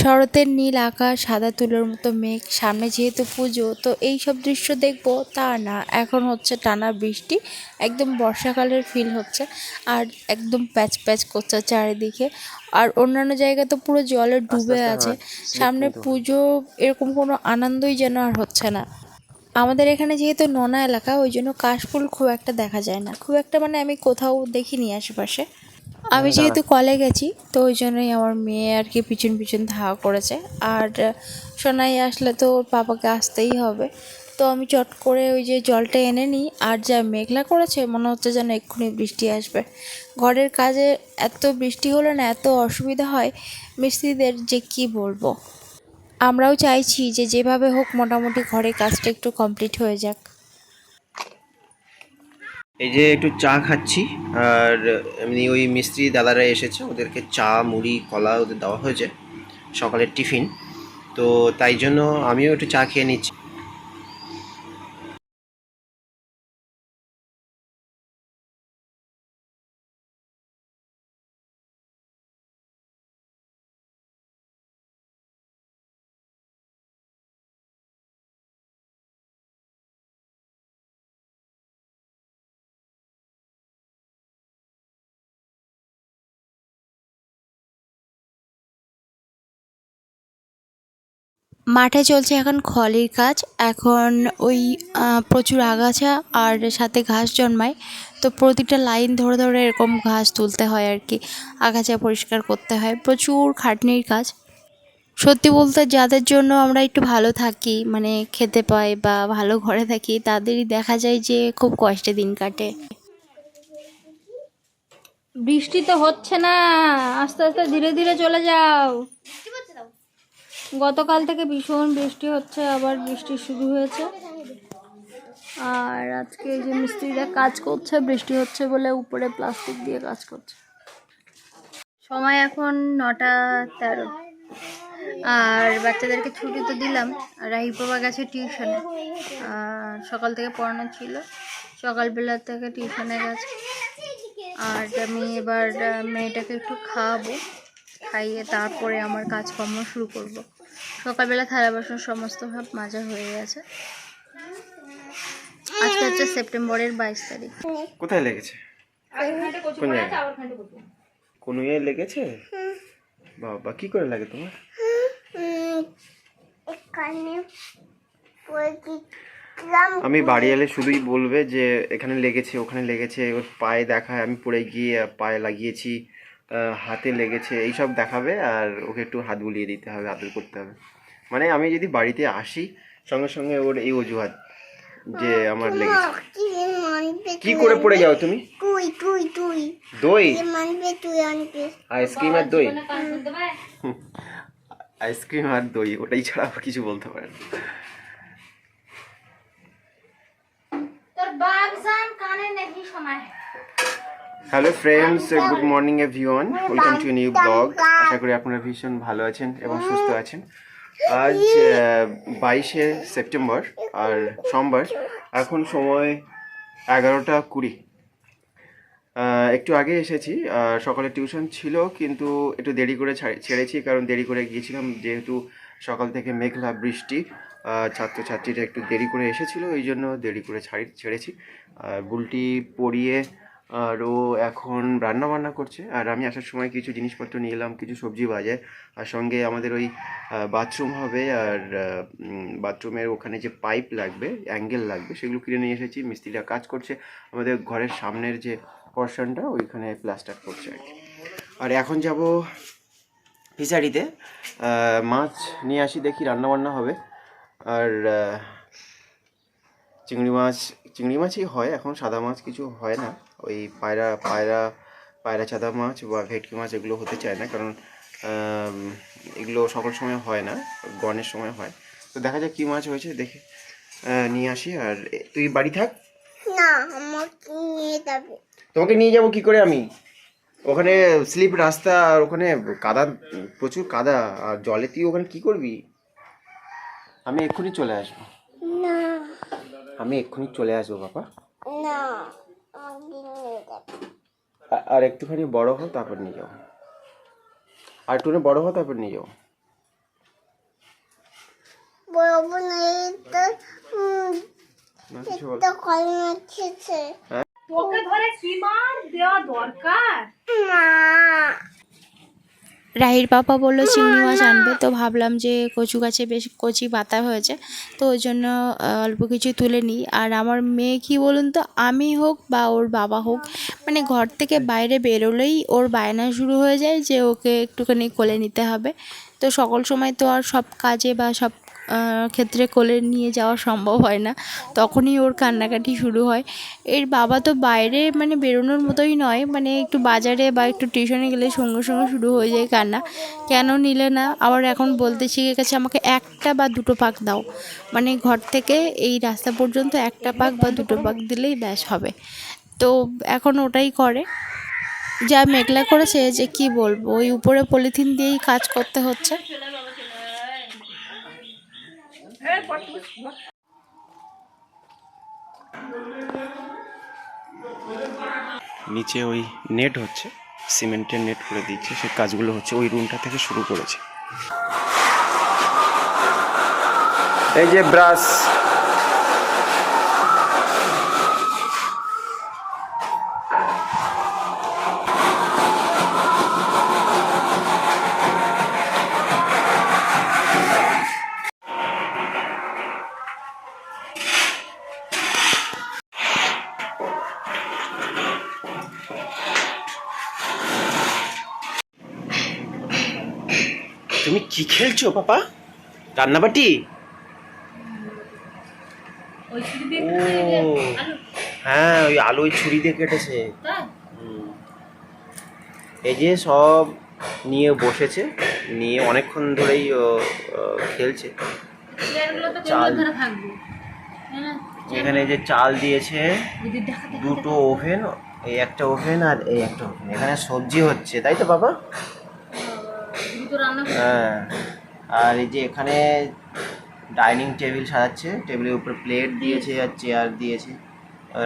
শরতের নীল আকাশ সাদা তুলোর মতো মেঘ সামনে যেহেতু পুজো তো এই সব দৃশ্য দেখব তা না। এখন হচ্ছে টানা বৃষ্টি একদম বর্ষাকালের ফিল হচ্ছে আর একদম প্যাচ প্যাচ করছে চারিদিকে। আর অন্যান্য জায়গা তো পুরো জলে ডুবে আছে সামনে পুজো এরকম কোনো আনন্দই যেন আর হচ্ছে না। আমাদের এখানে যেহেতু নোনা এলাকা ওই জন্য কাশফুল খুব একটা দেখা যায় না। খুব একটা মানে আমি কোথাও দেখিনি আশেপাশে। আমি যেহেতু কলে গেছি তো ওই জন্যই আমার মেয়ে আর কি পিছন পিছন ধাওয়া করেছে। আর সোনাই আসলে তো ওর পাপাকে আসতেই হবে। তো আমি চট করে ওই যে জলটা এনে নিই আর যা মেঘলা করেছে মনে হচ্ছে যেন এক্ষুনি বৃষ্টি আসবে। ঘরের কাজে এত বৃষ্টি হলে না এত অসুবিধা হয় মিস্ত্রিদের যে কি বলব? আমরাও চাইছি যে যেভাবে হোক মোটামুটি ঘরের কাজটা একটু কমপ্লিট হয়ে যাক। এই যে একটু চা খাচ্ছি, আর এমনি ওই মিস্ত্রি দাদারা এসেছে, ওদেরকে চা, মুড়ি, কলা ওদের দেওয়া হয়েছে, সকালের টিফিন। তো তাই জন্য আমিও একটু চা খেয়ে নিচ্ছি। মাঠে চলছে এখন খলির কাজ। এখন ওই প্রচুর আগাছা আর সাথে ঘাস জন্মায়। তো প্রতিটা লাইন ধরে ধরে এরকম ঘাস তুলতে হয় আর কি আগাছা পরিষ্কার করতে হয়। প্রচুর খাটনির কাজ। সত্যি বলতে যাদের জন্য আমরা একটু ভালো থাকি মানে খেতে পাই বা ভালো ঘরে থাকি, তাদেরই দেখা যায় যে খুব কষ্টে দিন কাটে। বৃষ্টি তো হচ্ছে না, আস্তে আস্তে ধীরে ধীরে চলে যাও। গতকাল থেকে ভীষণ বৃষ্টি হচ্ছে, আবার বৃষ্টি শুরু হয়েছে। আর আজকে যে মিস্ত্রিরা কাজ করছে, বৃষ্টি হচ্ছে বলে উপরে প্লাস্টিক দিয়ে কাজ করছে। সময় এখন নটা তেরো। আর বাচ্চাদেরকে ছুটি তো দিলাম, আর বাবা গেছে টিউশনে। সকাল থেকে পড়ানো ছিল, সকালবেলা থেকে টিউশনে গেছে। আর আমি এবার মেয়েটাকে একটু খাওয়াবো, খাইয়ে তারপরে আমার কাজকর্ম শুরু করব। সকালবেলা থালা বাসন সমস্ত ভাব মাজা হয়ে গেছে। আজকে হচ্ছে সেপ্টেম্বরের বাইশ তারিখ। কোথায় লেগেছে? কোন ইয়ে লেগেছে? বাবা কি করে লাগে তোমার? আমি বাড়ি এলে শুধুই বলবে যে এখানে লেগেছে ওখানে লেগেছে ওর পায়ে দেখায় আমি পড়ে গিয়ে পায়ে লাগিয়েছি। হাতে লেগেছে এইসব দেখাবে আর ওকে একটু হাত বুলিয়ে দিতে হবে আদর করতে হবে। মানে আমি যদি বাড়িতে আসি সঙ্গে সঙ্গে ওর এই অজুহাত যে আমার লেগেছে। কি করে পড়ে যাও তুমি? তুই তুই তুই। দই? মানবে তুই আনবে? আইসক্রিম আর দই? আইসক্রিম আর দই ওটাই ছাড়া আর কিছু বলতে পারে না। তোর বাগজান কানে নেই শোনায়? Hello friends good morning everyone welcome to new blog আশা করি আপনারা ভীষণ ভালো আছেন এবং সুস্থ আছেন আজ বাইশে সেপ্টেম্বর আর সোমবার এখন সময় এগারোটা কুড়ি একটু আগে এসেছি সকালে টিউশন ছিল কিন্তু একটু দেরি করে ছাড়- ছেড়েছি কারণ দেরি করে গিয়েছিলাম যেহেতু সকাল থেকে মেঘলা বৃষ্টি ছাত্রছাত্রীরা একটু দেরি করে এসেছিল এই জন্য দেরি করে ছাড়ি ছেড়েছি আর বুলটি পরিয়ে আর ও এখন রান্না বান্না করছে, আর আমি আসার সময় কিছু জিনিসপত্র নিয়ে এলাম, কিছু সবজি বাজার আর সঙ্গে আমাদের ওই বাথরুম হবে, আর বাথরুমের ওখানে যে পাইপ লাগবে অ্যাঙ্গেল লাগবে, সেগুলো কিনে নিয়ে এসেছি, মিস্ত্রিরা কাজ করছে, আমাদের ঘরের সামনের যে পর্শনটা ওইখানে প্লাস্টার করছে আর কি। আর এখন যাব ফিশারিতে মাছ নিয়ে আসি, দেখি রান্না বান্না হবে, আর চিংড়ি মাছ, চিংড়ি মাছই হয়, এখন সাদা মাছ কিছু হয় না। ওই পায়রা পায়রা পায়রা চাদা মাছ বা ভেটকি মাছ এগুলো হতে চায় না কারণ এগুলো সকল সময় হয় না গণের সময় হয়। তো দেখা যাক কী মাছ হয়েছে দেখে নিয়ে আসি আর তুই বাড়ি থাক। না আমাকে নিয়ে যাবে? তোমাকে নিয়ে যাব কি করে আমি? ওখানে স্লিপ রাস্তা আর ওখানে কাদা প্রচুর কাদা আর জলে তুই ওখানে কি করবি? আমি এক্ষুনি চলে আসব। না। আমি এক্ষুনি চলে আসব বাবা। না। আর একটুখানি বড় হও তারপর নিয়ে যাও। আর একটুখানি বড় হও তারপর নিয়ে যাও। হ্যাঁ? ধরে কি মার দেওয়া দরকার? না রাহির বাবা বলল চিংড়ি মাছ আনবে। তো ভাবলাম যে কচু গাছে বেশ কচি পাতা হয়েছে তো ওই জন্য অল্প কিছু তুলে নিই। আর আমার মেয়ে কি বলুন তো আমি হোক বা ওর বাবা হোক মানে ঘর থেকে বাইরে বেরোলেই ওর বায়না শুরু হয়ে যায় যে ওকে একটুখানি কোলে নিতে হবে। তো সকল সময় তো আর সব কাজে বা সব ক্ষেত্রে কোলে নিয়ে যাওয়া সম্ভব হয় না। তখনই ওর কান্নাকাটি শুরু হয়। এর বাবা তো বাইরে মানে বেরোনোর মতোই নয় মানে একটু বাজারে বা একটু টিউশনে গেলে সঙ্গে সঙ্গে শুরু হয়ে যায় কান্না। কেন নিলে না? আবার এখন বলতে শিখে গেছে, আমাকে একটা বা দুটো পাক দাও। মানে ঘর থেকে এই রাস্তা পর্যন্ত একটা পাক বা দুটো পাক দিলেই ব্যাস হবে। তো এখন ওটাই করে। যা মেঘলা করেছে যে কি বলব, ওই উপরে পলিথিন দিয়েই কাজ করতে হচ্ছে। নিচে ওই নেট হচ্ছে, সিমেন্টের নেট করে দিচ্ছে সে কাজগুলো হচ্ছে, ওই রুমটা থেকে শুরু করেছে। এই যে ব্রাশ খেলছো পাপা? রান্নাবাটি? ও হ্যাঁ ওই আলু ওই ছুরি দিয়ে কেটেছে। এই যে সব নিয়ে বসেছে নিয়ে অনেকক্ষণ ধরেই খেলছে। চাল। না? এখানে যে চাল দিয়েছে দুটো ওভেন এই একটা ওভেন আর এই একটা ওভেন। এখানে সবজি হচ্ছে তাই তো বাবা? হ্যাঁ। আর এই যে এখানে ডাইনিং টেবিল সাজাচ্ছে টেবিলের উপর প্লেট দিয়েছে আর চেয়ার দিয়েছে।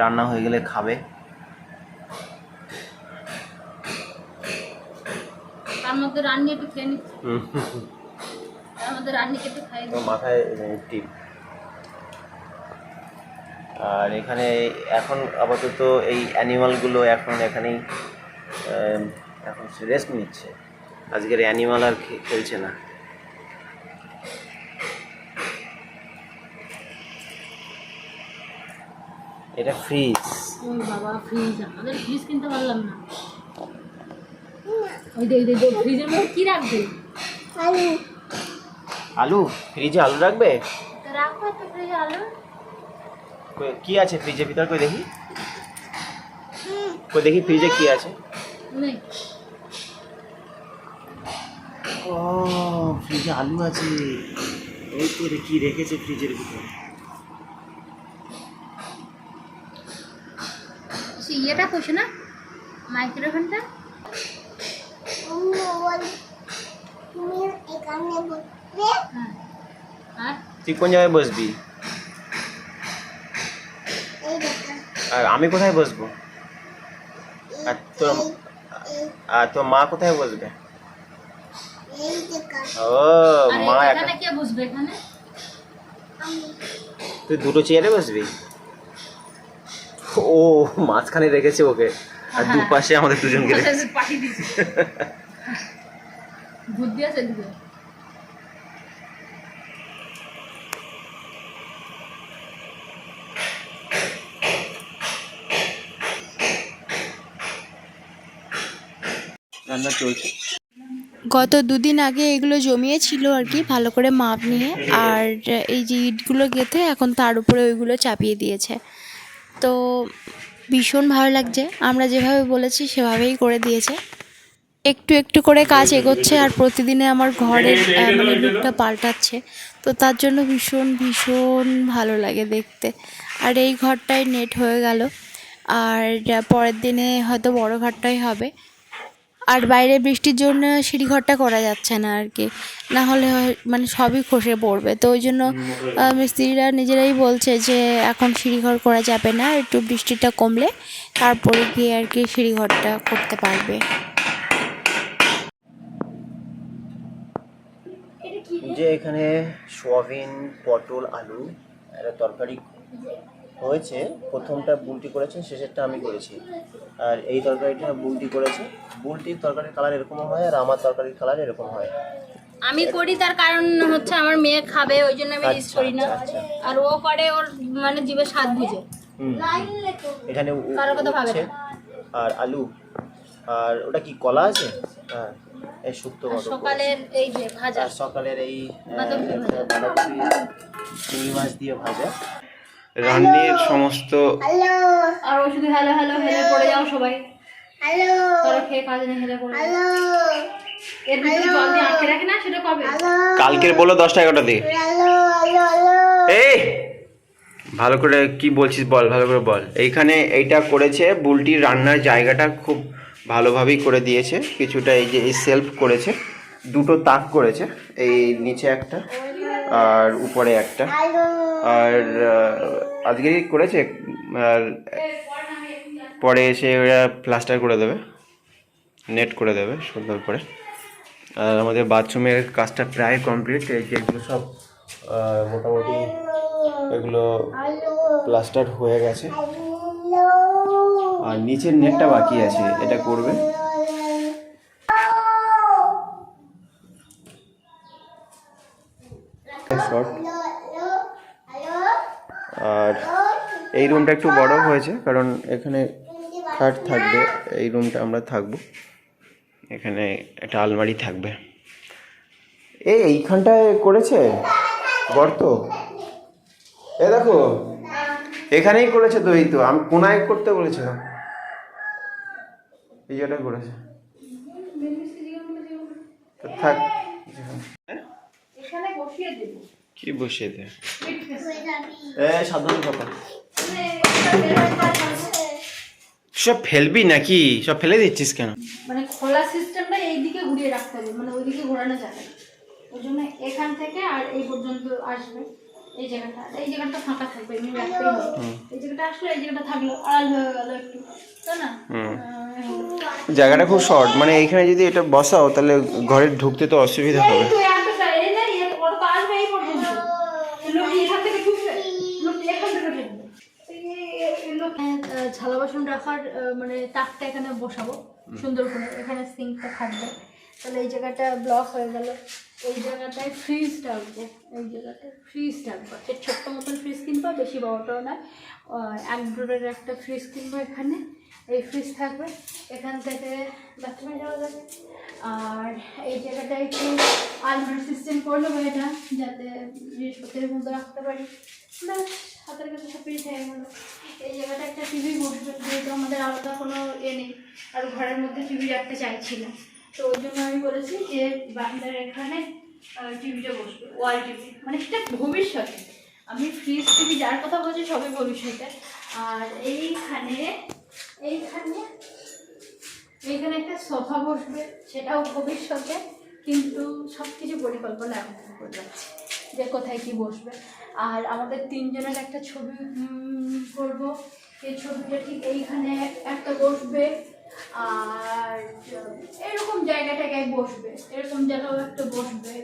রান্না হয়ে গেলে খাবে। তার মধ্যে রান্নি একটু খেয়ে নিচ্ছি। তার মধ্যে রান্নিকে একটু খাই মাথায় টিপ। আর এখানে এখন আপাতত এই অ্যানিমালগুলো এখন এখানেই এখন রেস্ট নিচ্ছে। আজকের অ্যানিমাল আর খেলছে না। এটা ফ্রিজ ওই বাবা ফ্রিজ আমাদের ফ্রিজ কিনতে পারলাম না। ওই ওই যে ফ্রিজের মধ্যে কি রাখবে? আলু। আলু? ফ্রিজে আলু রাখবে? তা রাখো তো ফ্রিজে আলু। কি আছে ফ্রিজের ভিতর? কই দেখি। কই দেখি ফ্রিজে কি আছে? ও ফ্রিজে আলু আছে। এই তো রে কি রেখেছে ফ্রিজের ভিতর। সে ইয়েটা কইছে না? মাইক্রোফোনটা? হ্যাঁ। আর? তুই কোন জায়গায় বসবি? আর আমি কোথায় বসবো? আর তোর আর তোর মা কোথায় বসবে? ও আর মা এখানে কে বসবে এখানে? তুই দুটো চেয়ারে বসবি? ও মাঝখানে রেখেছে ওকে। আর দুপাশে আমাদের দুজনকে রেখেছে। বুদ্ধি আছে রান্না চলছে। গত দুদিন আগে এগুলো জমিয়েছিল আর কি ভালো করে মাপ নিয়ে। আর এই যে ইটগুলো গেঁথে এখন তার উপরে ওইগুলো চাপিয়ে দিয়েছে। তো ভীষণ ভালো লাগছে। আমরা যেভাবে বলেছি সেভাবেই করে দিয়েছে। একটু একটু করে কাজ এগোচ্ছে আর প্রতিদিনে আমার ঘরের মানে লুকটা পাল্টাচ্ছে। তো তার জন্য ভীষণ ভীষণ ভালো লাগে দেখতে। আর এই ঘরটায় নেট হয়ে গেল। আর পরের দিনে হয়তো বড় ঘরটাই হবে। আর বাইরে বৃষ্টির জন্য সিঁড়িঘরটা করা যাচ্ছে না আর কি। না হলে মানে সবই খসে পড়বে। তো ওই জন্য মিস্ত্রিরা নিজেরাই বলছে যে এখন সিঁড়িঘর করা যাবে না একটু বৃষ্টিটা কমলে তারপরে গিয়ে আর কি সিঁড়িঘরটা করতে পারবে। যে এখানে সোয়াবিন পটল আলু একটা তরকারি। হয়েছে প্রথমটা বুলটি করেছে শেষেরটা আমি করেছি। আর এই তরকারিটা বুলটি করেছে। বুলটির তরকারির কালার এরকম হয় আর আমার তরকারির কালার এরকম হয়। আমি করি তার কারণ হচ্ছে আমার মেয়ে খাবে ওই জন্য আমি রিস্ক আচ্ছা, করি না। আচ্ছা, আচ্ছা। আর ও করে ওর মানে জিভে স্বাদ বুঝে। এখানে কারোর কথা ভাবে আর আলু। আর ওটা কি কলা আছে? হ্যাঁ এই শুক্তো সকালের এই যে ভাজা। সকালের এই বাঁধাকপি। বাঁধাকপি চিংড়ি মাছ দিয়ে ভাজা। রান্নির সমস্ত আর ও শুধু হ্যালো হ্যালো হেলে পড়ে যাও সবাই। হ্যালো কারও খেয়ে কাজ নেই হেলে পড়ে হ্যালো এর ভিতরে জল দিয়ে আটকে রাখে না সেটা কবে? কালকের বলো দশটা এগারোটা দিয়ে। হ্যালো হ্যালো হ্যালো এই! ভালো করে কি বলছিস বল ভালো করে বল। এইখানে এইটা করেছে বুলটির রান্নার জায়গাটা খুব ভালোভাবেই করে দিয়েছে। কিছুটা এই যে এই সেলফ করেছে। দুটো তাক করেছে এই নিচে একটা আর উপরে একটা। আর আজকে করেছে, আর পরে এসে ওরা প্লাস্টার করে দেবে নেট করে দেবে সুন্দর করে। আর আমাদের বাথরুমের কাজটা প্রায় কমপ্লিট এই যেগুলো সব মোটামুটি এগুলো প্লাস্টার হয়ে গেছে। আর নিচের নেটটা বাকি আছে, এটা করবে শর্ট আর এই রুমটা একটু বড় হয়েছে কারণ এখানে খাট থাকবে এই রুমটা আমরা থাকব। এখানে একটা আলমারি থাকবে। এই এইখানটায় করেছে? গর্ত এ দেখো এখানেই করেছে তো এই তো আমি কোনায় করতে বলেছিলাম এই জায়গাটা করেছে। তো থাক দেবো। কি বসিয়ে দে? এ সাবধানে কথা সব ফেলবি নাকি? সব ফেলে দিচ্ছিস কেন? মানে খোলা সিস্টেমটা এইদিকে ঘুরিয়ে রাখতে হবে মানে ওইদিকে ঘোরানো যাবে ওই জন্য এখান থেকে আর এই পর্যন্ত আসবে এই জায়গাটা। এই জায়গাটা ফাঁকা থাকবে এমনি রাখতেই হবে। এই জায়গাটা আসলে এই জায়গাটা থাকল আড়াল হয়ে গেল একটু তাই না? জায়গাটা খুব শর্ট মানে এইখানে যদি এটা বসাও তাহলে ঘরে ঢুকতে তো অসুবিধা হবে তো এতটা, এই না, এই ওর তো আসবে এই পর্যন্ত। লোক এখান থেকে ঢুকবে, লোক এখান থেকে ঢুকবে। এই- এই- এই লোক, আহ, থালা বাসন রাখার মানে তাকটা এখানে বসাবো সুন্দর করে। এখানে সিঙ্কটা থাকবে। তাহলে এই জায়গাটা ব্লক হয়ে গেল। এই জায়গাটায় ফ্রিজ রাখব এই জায়গাটায় ফ্রিজ রাখব এর ছোট্ট মতন ফ্রিজ কিনবো বেশি বড়টাও না আহ, এক ডোরের একটা ফ্রিজ কিনবো এখানে। এই ফ্রিজ থাকবে। এখান থেকে বাথরুমে যাওয়া যাবে আর এই জায়গাটা একটু আলমারি সিস্টেম করে নেব এটা যাতে জিনিসপত্রের মধ্যে রাখতে পারি। ব্যাস। হাতের কাছে সব হয়ে গেলো এই জায়গাটা একটা টিভি বসবে, যেহেতু আমাদের আলাদা কোনো এ নেই, আর ঘরের মধ্যে টিভি রাখতে চাইছি না তো ওই জন্য আমি বলেছি যে বারান্দার এখানে টিভিটা বসবে ওয়াল টিভি মানে সেটা ভবিষ্যতে। আমি ফ্রিজ টিভি যার কথা বলছি, সবই ভবিষ্যতে। আর এইখানে এইখানে এইখানে একটা সোফা বসবে, সেটাও ভবিষ্যতে, কিন্তু সব কিছু পরিকল্পনা এখন করে রাখছি যে কোথায় কি বসবে। আর আমাদের তিনজনের একটা ছবি করব। এই ছবিটা ঠিক এইখানে একটা বসবে। আর এরকম জায়গা টাকায় বসবে। এরকম জায়গাও একটা বসবে।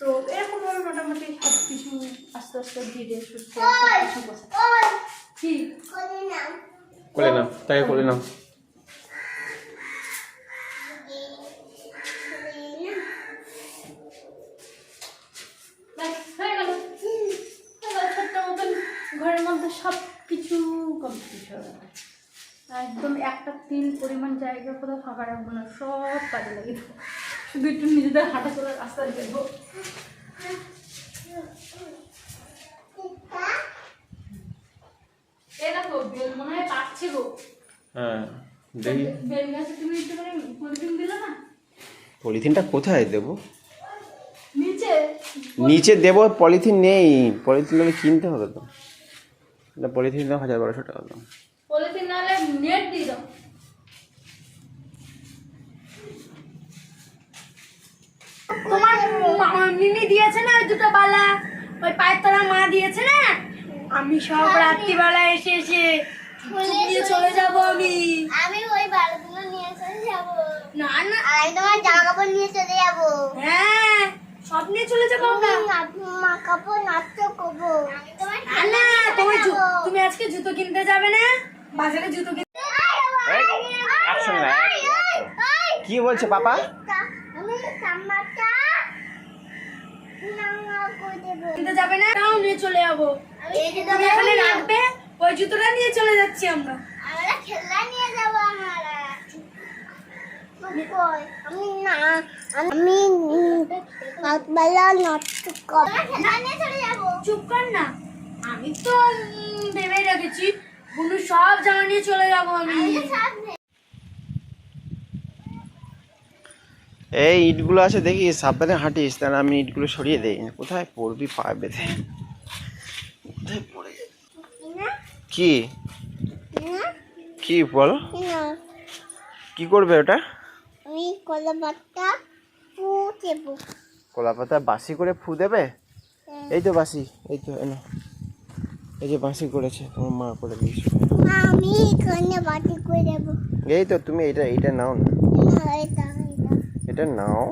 তো এরকম ভাবে মোটামুটি সব কিছু আস্তে আস্তে ধীরে সুস্থে সব কিছু বসে। কি? করে নাও তাকে করে নাও মধ্যে সব কিছু কমপ্লিট হয়ে গেল। একদম একটা তিল পরিমাণ জায়গা কোথাও ফাঁকা রাখব না সব কাজে লাগে শুধু একটু নিজেদের হাঁটা চলার রাস্তা দেবো এ দেখো বেল মনে হয় পলিথিনটা কোথায় দেবো? নিচে। নিচে দেবো পলিথিন নেই। পলিথিন কিনতে হবে তো। এটা পলিথিন দাম হাজার বারোশো টাকা দাম পলিথিন নাহলে নেট দিয়ে দাও। তোমার মা- মিমি দিয়েছে না ওই দুটো বালা? ওই পায়ের তলা মা দিয়েছে না? আমি সব রাত্রিবেলা এসে এসে নিয়ে চলে যাব আমি। আমি ওই বালগুলো নিয়ে চলে যাব। না না। আমি তোমার জামা কাপড় নিয়ে চলে যাব। হ্যাঁ। সব নিয়ে চলে যাব আমরা? মা কাপড় নাচতে করব। না না তোমার তুমি আজকে জুতো কিনতে যাবে না? বাজারে জুতো কিনতে। কি বলছে পাপা? কিনতে যাবে না? তাও নিয়ে চলে যাব। এখানে রাখবে ওই জুতোটা নিয়ে চলে যাচ্ছি আমরা। আমরা খেলনা আমি না আমি যাব চুপ কর না। আমি তো ভেবেই রেখেছি। বুনু সব জামা নিয়ে চলে যাব আমি। এই ইটগুলো আছে দেখি সাবধানে হাঁটিস তাহলে আমি ইটগুলো সরিয়ে দেই। কোথায় পড়বি পা বেঁধে? কোথায় পড়ে? কি? কি বল? কি করবে ওটা? কলা পাতা পু দেবো কলা পাতা বাসি করে ফু দেবে? এই তো বাসি এই তো এনো। এই যে বাসি করেছে তোমার মা করে দিয়েছে। আমি এখানে বাটি করে দেবো। এই তো তুমি এটা এটা নাও না। এটা নাও।